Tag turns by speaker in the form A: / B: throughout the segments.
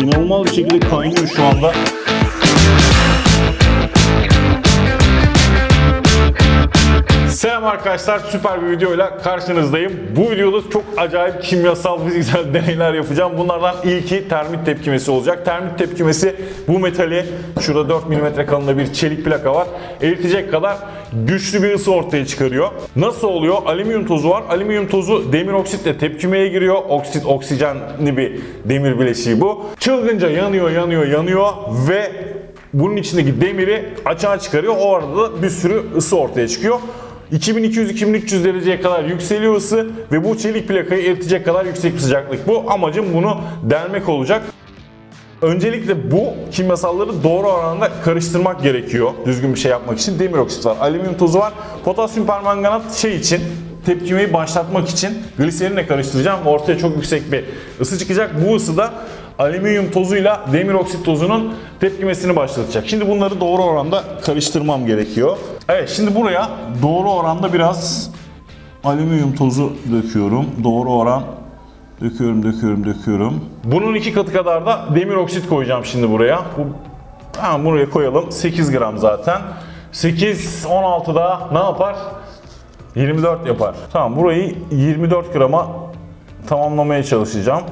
A: İnanılmaz bir şekilde kaynıyor şu anda. Selam arkadaşlar, süper bir videoyla karşınızdayım. Bu videoda çok acayip kimyasal fiziksel deneyler yapacağım. Bunlardan ilki termit tepkimesi olacak. Termit tepkimesi bu metali, şurada 4 mm kalınlığında bir çelik plaka var, eritecek kadar güçlü bir ısı ortaya çıkarıyor. Nasıl oluyor? Alüminyum tozu var. Alüminyum tozu demir oksitle tepkimeye giriyor. Oksit, oksijenli bir demir bileşiği bu. Çılgınca yanıyor, yanıyor, yanıyor ve bunun içindeki demiri açığa çıkarıyor. O arada da bir sürü ısı ortaya çıkıyor. 2200-2300 dereceye kadar yükseliyor ısı ve bu çelik plakayı eritecek kadar yüksek bir sıcaklık bu. Amacım bunu delmek olacak. Öncelikle bu kimyasalları doğru oranda karıştırmak gerekiyor. Düzgün bir şey yapmak için demir oksit var, alüminyum tozu var. Potasyum permanganat şey için tepkimeyi başlatmak için gliserinle karıştıracağım. Ortaya çok yüksek bir ısı çıkacak. Bu ısı da alüminyum tozuyla demir oksit tozunun tepkimesini başlatacak. Şimdi bunları doğru oranda karıştırmam gerekiyor. Evet şimdi buraya doğru oranda biraz alüminyum tozu döküyorum. Doğru oran döküyorum, döküyorum, döküyorum. Bunun iki katı kadar da demir oksit koyacağım şimdi buraya. Bu, ha, buraya koyalım. 8 gram zaten. 8, 16 da ne yapar? 24 yapar. Tamam burayı 24 grama tamamlamaya çalışacağım.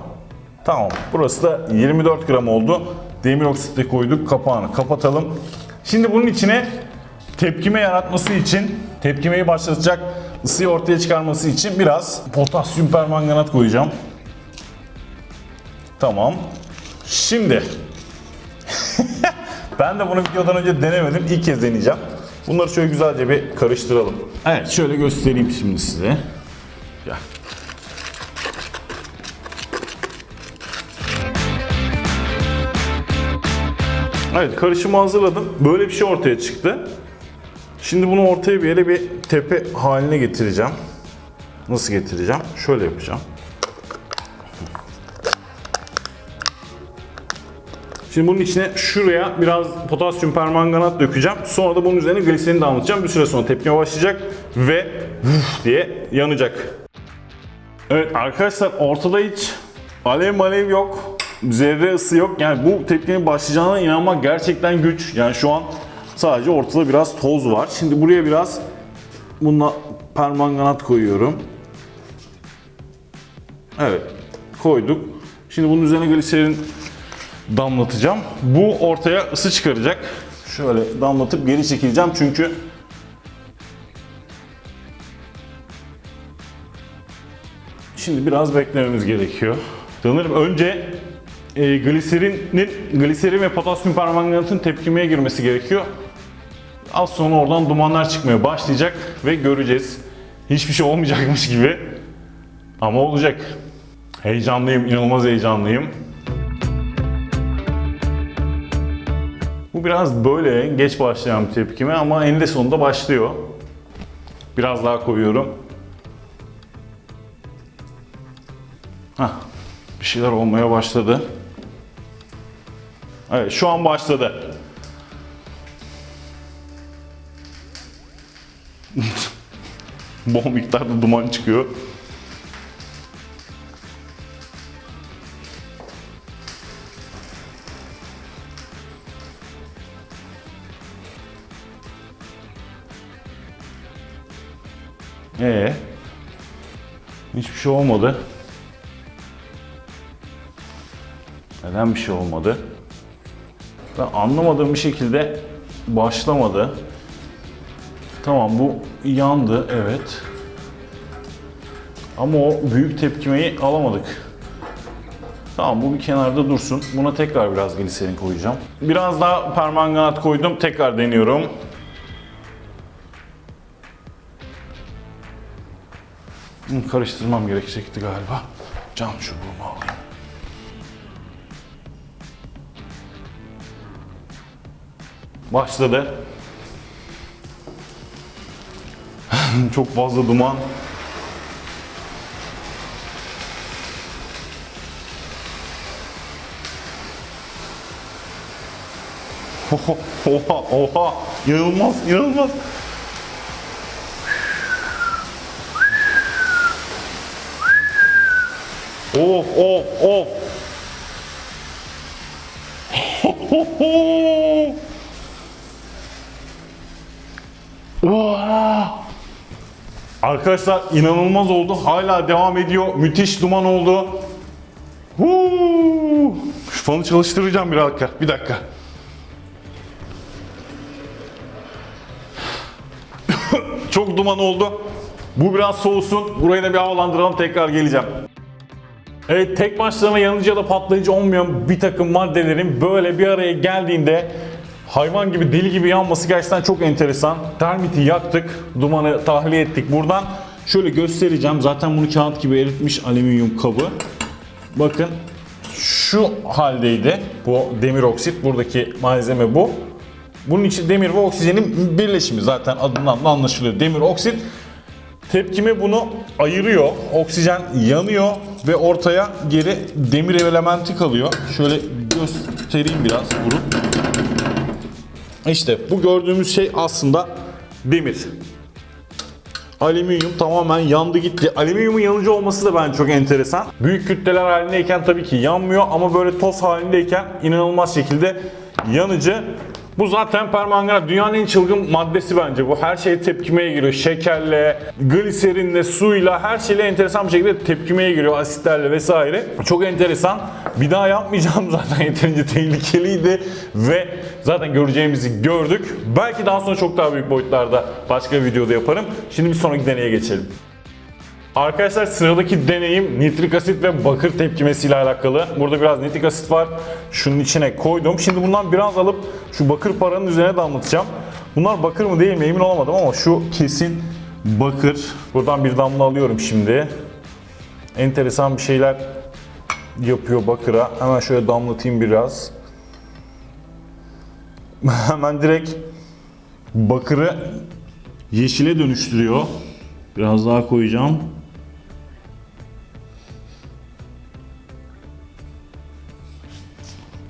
A: Tamam burası da 24 gram oldu. Demir oksitle koyduk kapağını kapatalım. Şimdi bunun içine tepkime yaratması için, tepkimeyi başlatacak ısıyı ortaya çıkarması için biraz potasyum permanganat koyacağım. Tamam. Şimdi ben de bunu videodan önce denemedim. İlk kez deneyeceğim. Bunları şöyle güzelce bir karıştıralım. Evet şöyle göstereyim şimdi size. Gel. Evet karışımı hazırladım. Böyle bir şey ortaya çıktı. Şimdi bunu ortaya bir yere bir tepe haline getireceğim. Nasıl getireceğim? Şöyle yapacağım. Şimdi bunun içine şuraya biraz potasyum permanganat dökeceğim. Sonra da bunun üzerine gliserin damlatacağım. Bir süre sonra tepkime başlayacak ve vuf diye yanacak. Evet arkadaşlar ortada hiç alev malev yok. Zerre ısı yok. Yani bu tepkinin başlayacağına inanmak gerçekten güç. Yani şu an sadece ortada biraz toz var. Şimdi buraya biraz bununla permanganat koyuyorum. Evet koyduk. Şimdi bunun üzerine gliserin damlatacağım. Bu ortaya ısı çıkaracak. Şöyle damlatıp geri çekileceğim çünkü Şimdi biraz beklememiz gerekiyor. Sanırım önce e, gliserinin, gliserin ve potasyum permanganatın tepkimeye girmesi gerekiyor. Az sonra oradan dumanlar çıkmaya başlayacak ve göreceğiz. Hiçbir şey olmayacakmış gibi. Ama olacak. Heyecanlıyım, inanılmaz heyecanlıyım. Bu biraz böyle geç başlayan bir tepkime ama eninde sonunda başlıyor. Biraz daha koyuyorum. Hah, bir şeyler olmaya başladı. Evet, şu an başladı. Bol miktarda duman çıkıyor. Ee, hiçbir şey olmadı. Neden bir şey olmadı? Ben anlamadığım bir şekilde başlamadı. Tamam bu yandı evet. Ama o büyük tepkimeyi alamadık. Tamam bu bir kenarda dursun. Buna tekrar biraz gliserin koyacağım. Biraz daha permanganat koydum. Tekrar deniyorum. Hı, Karıştırmam gerekecekti galiba. Cam çubuğumu alayım. Başladı. Çok fazla duman. Oha, oha, oha. İnanılmaz, inanılmaz. Of, of, of. ho, ho. Oha! Arkadaşlar inanılmaz oldu. Hala devam ediyor. Müthiş duman oldu. Huu! Şu fanı çalıştıracağım bir dakika. Bir dakika. Çok duman oldu. Bu biraz soğusun. Burayı da bir havalandıralım. Tekrar geleceğim. Evet tek başlarına yanıcı ya da patlayıcı olmayan bir takım maddelerin böyle bir araya geldiğinde hayvan gibi deli gibi yanması gerçekten çok enteresan. Termiti yaktık, dumanı tahliye ettik buradan. Şöyle göstereceğim. Zaten bunu kağıt gibi eritmiş alüminyum kabı. Bakın şu haldeydi. Bu demir oksit. Buradaki malzeme bu. Bunun için demir ve oksijenin birleşimi zaten adından da anlaşılıyor. Demir oksit Tepkime bunu ayırıyor. Oksijen yanıyor ve ortaya geri demir elementi kalıyor. Şöyle göstereyim biraz vurup. İşte bu gördüğümüz şey aslında demir. Alüminyum tamamen yandı gitti. Alüminyumun yanıcı olması da bence çok enteresan. Büyük kütleler halindeyken tabii ki yanmıyor ama böyle toz halindeyken inanılmaz şekilde yanıcı. Bu zaten permanganat. Dünyanın en çılgın maddesi bence bu. Her şey tepkimeye giriyor. Şekerle, gliserinle, suyla her şeyle enteresan bir şekilde tepkimeye giriyor. Asitlerle vesaire. Çok enteresan. Bir daha yapmayacağım zaten yeterince tehlikeliydi ve zaten göreceğimizi gördük. Belki daha sonra çok daha büyük boyutlarda başka bir videoda yaparım. Şimdi bir sonraki deneye geçelim. Arkadaşlar sıradaki deneyim nitrik asit ve bakır tepkimesiyle alakalı. Burada biraz nitrik asit var. Şunun içine koydum. Şimdi bundan biraz alıp şu bakır paranın üzerine damlatacağım. Bunlar bakır mı değil mi emin olamadım ama şu kesin bakır. Buradan bir damla alıyorum şimdi. Enteresan bir şeyler yapıyor bakıra. Hemen şöyle damlatayım biraz. Hemen direkt bakırı yeşile dönüştürüyor. Biraz daha koyacağım.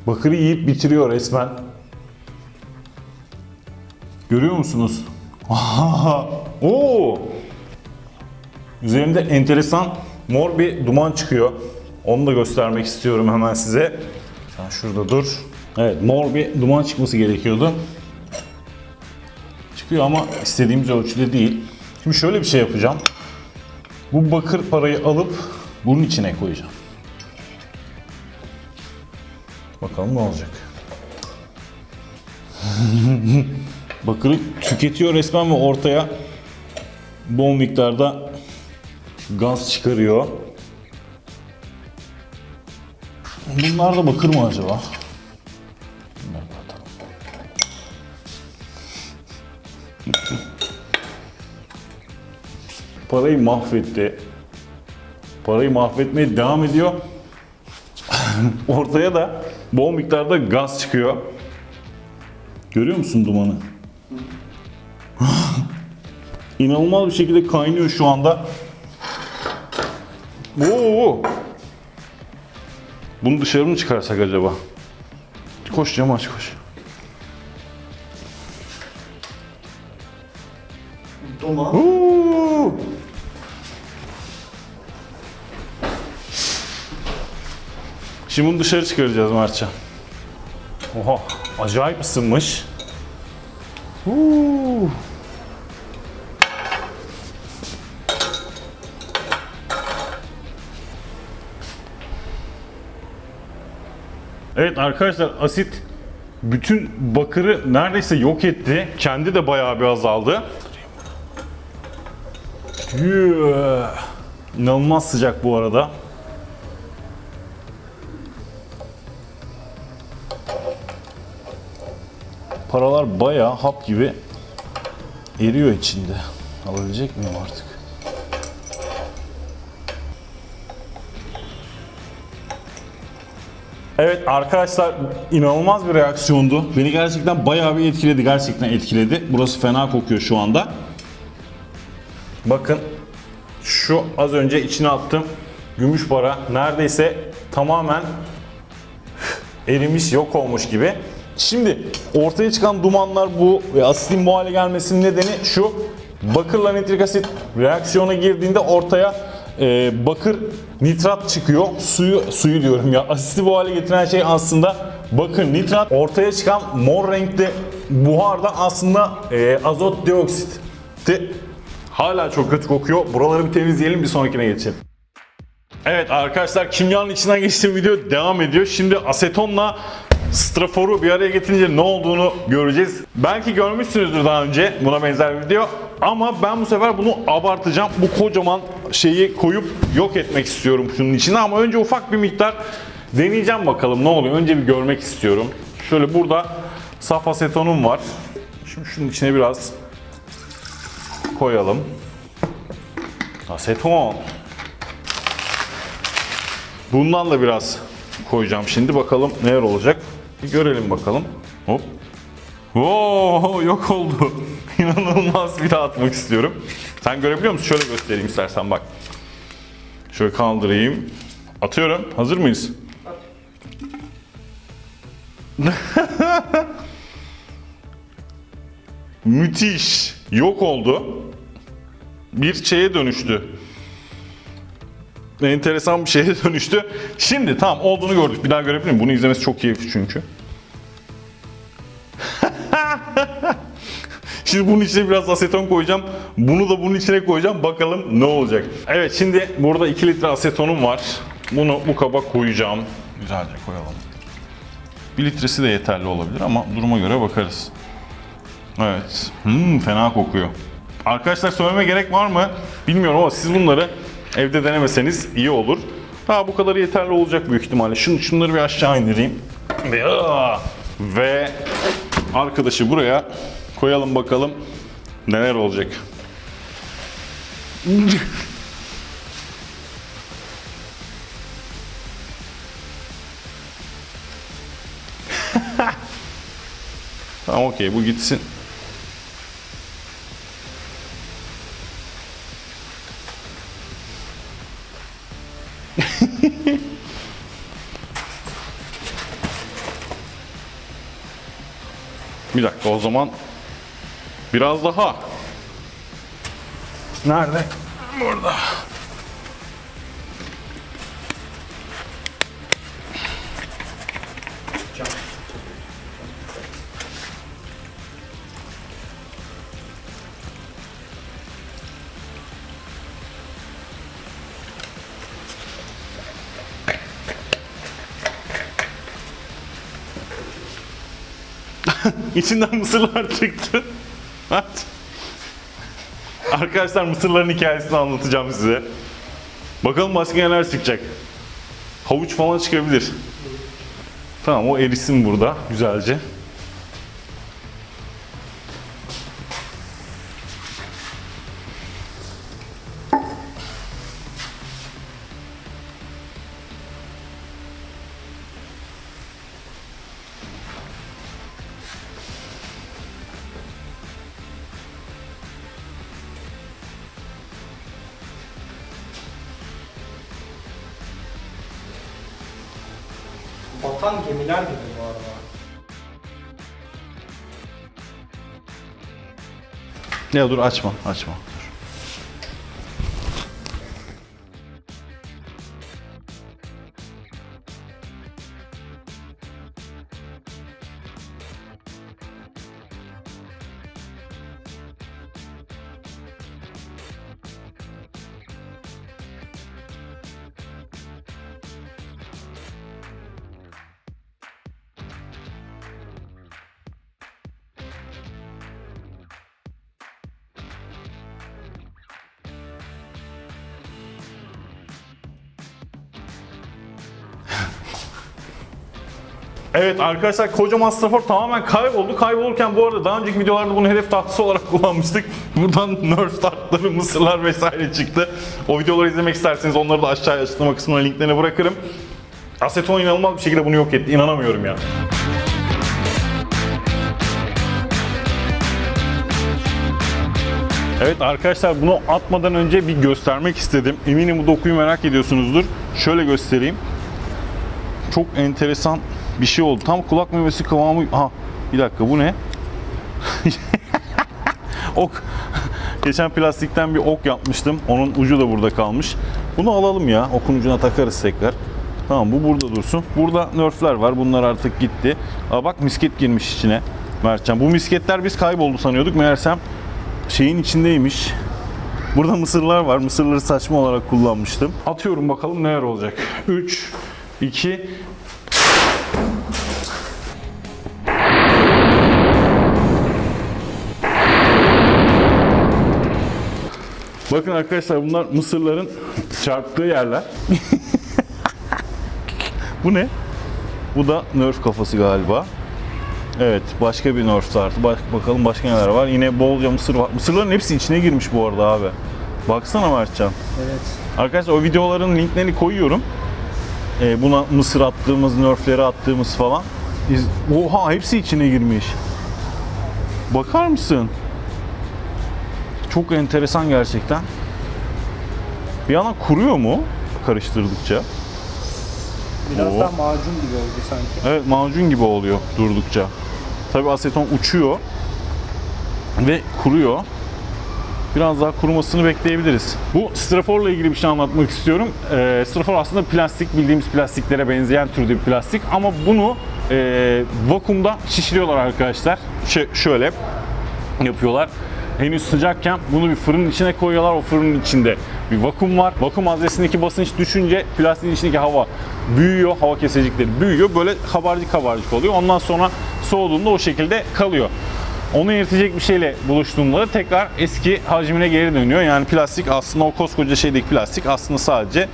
A: Bakırı yiyip bitiriyor resmen. Görüyor musunuz? Oo! Üzerinde enteresan mor bir duman çıkıyor. Onu da göstermek istiyorum hemen size. Sen şurada dur. Evet mor bir duman çıkması gerekiyordu. Çıkıyor ama istediğimiz ölçüde değil. Şimdi şöyle bir şey yapacağım. Bu bakır parayı alıp bunun içine koyacağım. Bakalım ne olacak. Bakırı tüketiyor resmen ve ortaya bol miktarda gaz çıkarıyor. Bunlar da bakır mı acaba? Parayı mahvetti. Parayı mahvetmeye devam ediyor. Ortaya da bol miktarda gaz çıkıyor. Görüyor musun dumanı? İnanılmaz bir şekilde kaynıyor şu anda. Oo! Bunu dışarı mı çıkarsak acaba? Koş camı aç koş.
B: Duman.
A: Oo! Şimdi bunu dışarı çıkaracağız Mertcan. Oha, acayip ısınmış. Huu. Evet arkadaşlar asit bütün bakırı neredeyse yok etti. Kendi de bayağı bir azaldı. İnanılmaz sıcak bu arada. Paralar bayağı hap gibi eriyor içinde. Alabilecek miyim artık? Evet arkadaşlar inanılmaz bir reaksiyondu. Beni gerçekten bayağı bir etkiledi. Gerçekten etkiledi. Burası fena kokuyor şu anda. Bakın şu az önce içine attım gümüş para neredeyse tamamen erimiş yok olmuş gibi. Şimdi ortaya çıkan dumanlar bu ve asitin bu hale gelmesinin nedeni şu bakırla nitrik asit reaksiyona girdiğinde ortaya e, bakır nitrat çıkıyor. Suyu suyu diyorum ya. Asiti bu hale getiren şey aslında Bakın nitrat ortaya çıkan mor renkli buhardan aslında e, azot dioksitti. Hala çok kötü kokuyor. Buraları bir temizleyelim bir sonrakine geçelim. Evet arkadaşlar kimyanın içinden geçtiğim video devam ediyor. Şimdi asetonla straforu bir araya getirince ne olduğunu göreceğiz. Belki görmüşsünüzdür daha önce buna benzer bir video. Ama ben bu sefer bunu abartacağım. Bu kocaman şeyi koyup yok etmek istiyorum şunun içine. Ama önce ufak bir miktar deneyeceğim bakalım ne oluyor. Önce bir görmek istiyorum. Şöyle burada saf asetonum var. Şimdi şunun içine biraz koyalım. Aseton. Bundan da biraz koyacağım şimdi. Bakalım neler olacak. Bir görelim bakalım. Hop. Oo, yok oldu. İnanılmaz bir daha atmak istiyorum. Sen görebiliyor musun? Şöyle göstereyim istersen bak. Şöyle kaldırayım. Atıyorum. Hazır mıyız? Müthiş. Yok oldu. Bir şeye dönüştü enteresan bir şeye dönüştü. Şimdi tamam olduğunu gördük. Bir daha görebilir miyim? Bunu izlemesi çok keyifli çünkü. Şimdi bunun içine biraz aseton koyacağım. Bunu da bunun içine koyacağım. Bakalım ne olacak. Evet şimdi burada 2 litre asetonum var. Bunu bu kaba koyacağım. Güzelce koyalım. 1 litresi de yeterli olabilir ama duruma göre bakarız. Evet. Hmm, fena kokuyor. Arkadaşlar söylememe gerek var mı? Bilmiyorum ama siz bunları evde denemeseniz iyi olur. Daha bu kadar yeterli olacak büyük ihtimalle. Şunu, şunları bir aşağı indireyim. Ve arkadaşı buraya koyalım bakalım neler olacak. tamam okey bu gitsin. Bir dakika o zaman biraz daha. Nerede? Burada. İçinden mısırlar çıktı. Aç. Arkadaşlar mısırların hikayesini anlatacağım size. Bakalım başka neler çıkacak. Havuç falan çıkabilir. Tamam o erisin burada güzelce.
B: Batan gemiler gibi bu arada.
A: Ya dur açma açma. Evet arkadaşlar kocaman strafor tamamen kayboldu. Kaybolurken bu arada daha önceki videolarda bunu hedef tahtası olarak kullanmıştık. Buradan nerf tahtları, mısırlar vesaire çıktı. O videoları izlemek isterseniz onları da aşağıya açıklama kısmına linklerini bırakırım. Aseton inanılmaz bir şekilde bunu yok etti. İnanamıyorum ya. Evet arkadaşlar bunu atmadan önce bir göstermek istedim. Eminim bu dokuyu merak ediyorsunuzdur. Şöyle göstereyim. Çok enteresan bir şey oldu. Tam kulak memesi kıvamı... Ha bir dakika bu ne? ok. Geçen plastikten bir ok yapmıştım. Onun ucu da burada kalmış. Bunu alalım ya. Okun ucuna takarız tekrar. Tamam bu burada dursun. Burada nerfler var. Bunlar artık gitti. Aa bak misket girmiş içine. Mertcan. Bu misketler biz kayboldu sanıyorduk. Meğersem şeyin içindeymiş. Burada mısırlar var. Mısırları saçma olarak kullanmıştım. Atıyorum bakalım neler olacak. 3, 2, Bakın arkadaşlar bunlar mısırların çarptığı yerler. Bu ne? Bu da nerf kafası galiba. Evet başka bir nerf startı. Bak, bakalım başka neler var. Yine bolca mısır var. Mısırların hepsi içine girmiş bu arada abi. Baksana Mertcan.
B: Evet.
A: Arkadaşlar o videoların linklerini koyuyorum. Ee, buna mısır attığımız, nerfleri attığımız falan. Oha hepsi içine girmiş. Bakar mısın? Çok enteresan gerçekten. Bir yandan kuruyor mu karıştırdıkça?
B: Biraz
A: Oo.
B: daha macun gibi oldu sanki.
A: Evet macun gibi oluyor durdukça. Tabi aseton uçuyor ve kuruyor. Biraz daha kurumasını bekleyebiliriz. Bu straforla ilgili bir şey anlatmak istiyorum. Ee, strafor aslında plastik, bildiğimiz plastiklere benzeyen türde bir plastik ama bunu e, vakumda şişiriyorlar arkadaşlar. Ş- şöyle yapıyorlar. Henüz sıcakken bunu bir fırının içine koyuyorlar. O fırının içinde bir vakum var. Vakum haznesindeki basınç düşünce plastiğin içindeki hava büyüyor. Hava kesecikleri büyüyor. Böyle kabarcık kabarcık oluyor. Ondan sonra soğuduğunda o şekilde kalıyor. Onu eritecek bir şeyle buluştuğunda da tekrar eski hacmine geri dönüyor. Yani plastik aslında o koskoca şeydeki plastik aslında sadece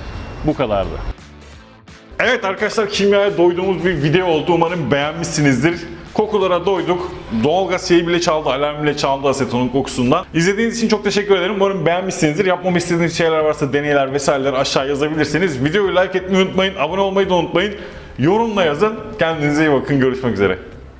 A: bu kadardı. Evet arkadaşlar kimyaya doyduğumuz bir video oldu. Umarım beğenmişsinizdir. Kokulara doyduk. Doğalgaz şeyi bile çaldı, alarm bile çaldı asetonun kokusundan. İzlediğiniz için çok teşekkür ederim. Umarım beğenmişsinizdir. Yapmamı istediğiniz şeyler varsa deneyler vesaireler aşağı yazabilirsiniz. Videoyu like etmeyi unutmayın. Abone olmayı da unutmayın. Yorumla yazın. Kendinize iyi bakın. Görüşmek üzere.